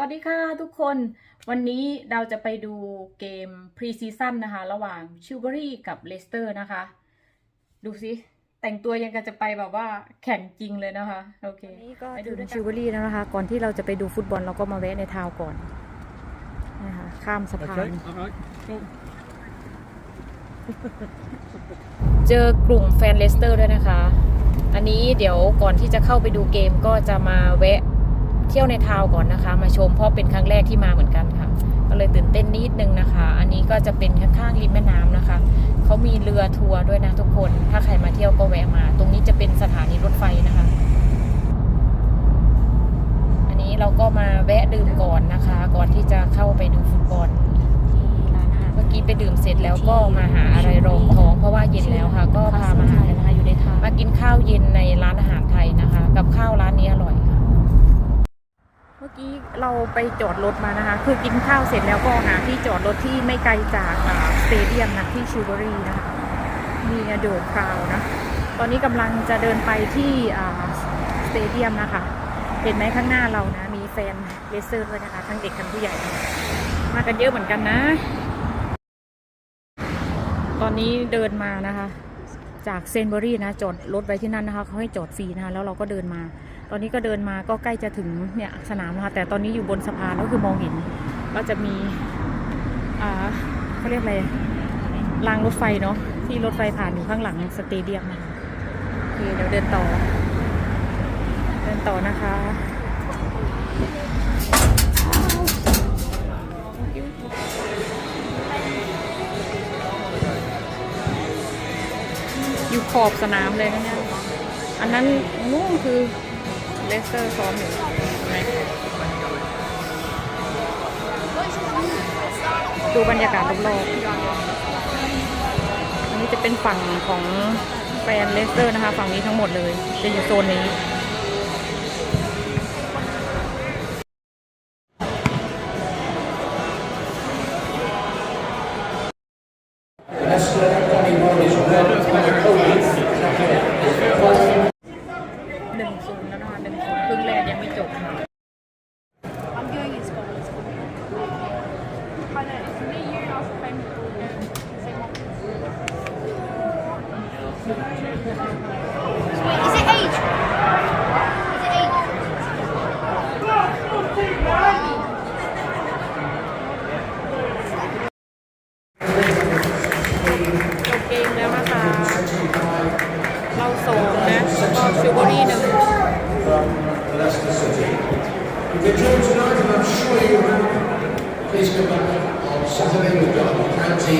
วัสดีค่ะทุกคนวันนี้เราจะไปดูเกมพรีซีซั่นนะคะ ระหว่างชิวเบอรี่กับเลสเตอร์นะคะ ดูสิ แต่งตัวยังกันจะไปแบบว่าแข่งจริงเลยนะคะ โอเคนี่ก็ไปดูถึงด้วยกันชิวเวอรี่แล้วนะคะ ก่อนที่เราจะไปดูฟุตบอลเราก็มาแวะในทาวน์ก่อนนะคะข้ามสะพาน Okay, all right, go. เจอกลุ่มแฟนเลสเตอร์ด้วยนะคะ อันนี้เดี๋ยวก่อนที่จะเข้าไปดูเกมก็จะมาแวะ เที่ยวในทาวน์ก่อนนะคะ มาชมเพราะเป็นครั้งแรกที่มาเหมือนกันค่ะ ก็เลยตื่นเต้นนิดนึงนะคะ อันนี้ก็จะเป็นข้างๆริมแม่น้ำนะคะเขามีเรือทัวร์ด้วยนะทุกคน ถ้าใครมาเที่ยวก็แวะมา ตรงนี้จะเป็นสถานีรถไฟนะคะ อันนี้เราก็มาแวะดื่มก่อนนะคะ ก่อนที่จะเข้าไปดูฟุตบอลที่ร้านอาหารเมื่อกี้ไปดื่มเสร็จแล้วก็มาหาอะไรรองท้อง เพราะว่าเย็นแล้วค่ะ ก็พามาหานะคะอยู่ในทางมากินข้าวเย็นในร้านอาหารไทยนะคะ กับข้าวร้านนี้อร่อยค่ะเมื่อ กี้เราไปจอดรถมานะคะ คือกินข้าวเสร็จแล้วก็หาที่จอดรถที่ไม่ไกลจากสเตเดียมนะที่ชิวเบอรี่นะคะ มีอโดคราวนะ ตอนนี้กำลังจะเดินไปที่สเตเดียมนะคะ เห็นไหมข้างหน้าเรานะ มีแฟนเลสเซอร์ด้วยนะคะ ทั้งเด็กทั้งผู้ใหญ่ มากันเยอะเหมือนกันนะ ตอนนี้เดินมานะคะ จากเซนเบอรี่นะจอดรถไว้ที่นั่นนะคะเขาให้จอดฟรีนะคะแล้วเราก็เดินมา ตอนนี้ก็เดินมาก็ใกล้จะถึงเนี่ยสนามนะคะแต่ตอนนี้อยู่บนสะพานก็คือมองเห็นก็จะมีอ่าเขาเรียกอะไรรางรถไฟเนาะที่รถไฟผ่านอยู่ข้างหลังสเตเดียมนะคะโอเคเดี๋ยวเดินต่อ เดินต่อนะคะ ขอบสนามเลยนะเนี่ย อันนั้นนู่นคือเลสเตอร์ซ้อมอยู่ไหนดูบรรยากาศรอบๆอันนี้จะเป็นฝั่งของแฟนเลสเตอร์นะคะ ฝั่งนี้ทั้งหมดเลย จะอยู่โซนนี้ หนึ่งศูนย์แล้วนะคะหนึ่งศูนย์ครึ่งแรกยังไม่จบ I'm going in Scotland. Wait, is it age? Is it age? จบเกม แล้วนะคะเราสองนะแล้วก็ชิวเบอรี่หนึ่ง Leicester City. If you're joined tonight, and I'm sure you will, please come back on Saturday. We've got the county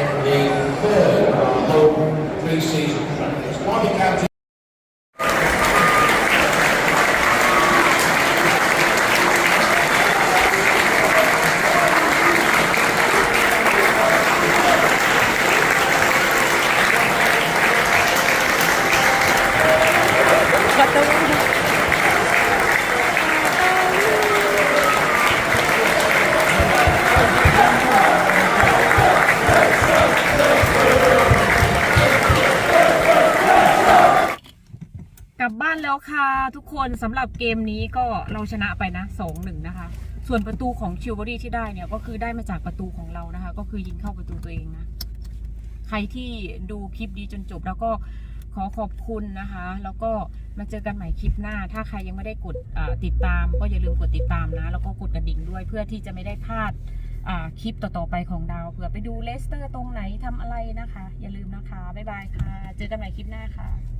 in the third of our home pre-season practice. Derby County. ก บ้านแล้วค่ะ ทุกคนสำหรับเกมนี้ก็เราชนะไปนะสองหนึ่งนะคะ ส่วนประตูของชิวเบอรี่ที่ได้เนี่ยก็คือได้มาจากประตูของเรานะคะ ก็คือยิงเข้าประตูตัวเองนะ ใครที่ดูคลิปนี้จนจบแล้วก็ขอขอบคุณนะคะ แล้วก็มาเจอกันใหม่คลิปหน้า ถ้าใครยังไม่ได้กดติดตาม ก็อย่าลืมกดติดตามนะ แล้วก็กดกระดิ่งด้วยเพื่อที่จะไม่ได้พลาดคลิปต่อๆไปของดาวเผื่อไปดูเลสเตอร์ตรงไหนทำอะไรนะคะ อย่าลืมนะคะ บ๊ายบายค่ะ เจอกันใหม่คลิปหน้าค่ะ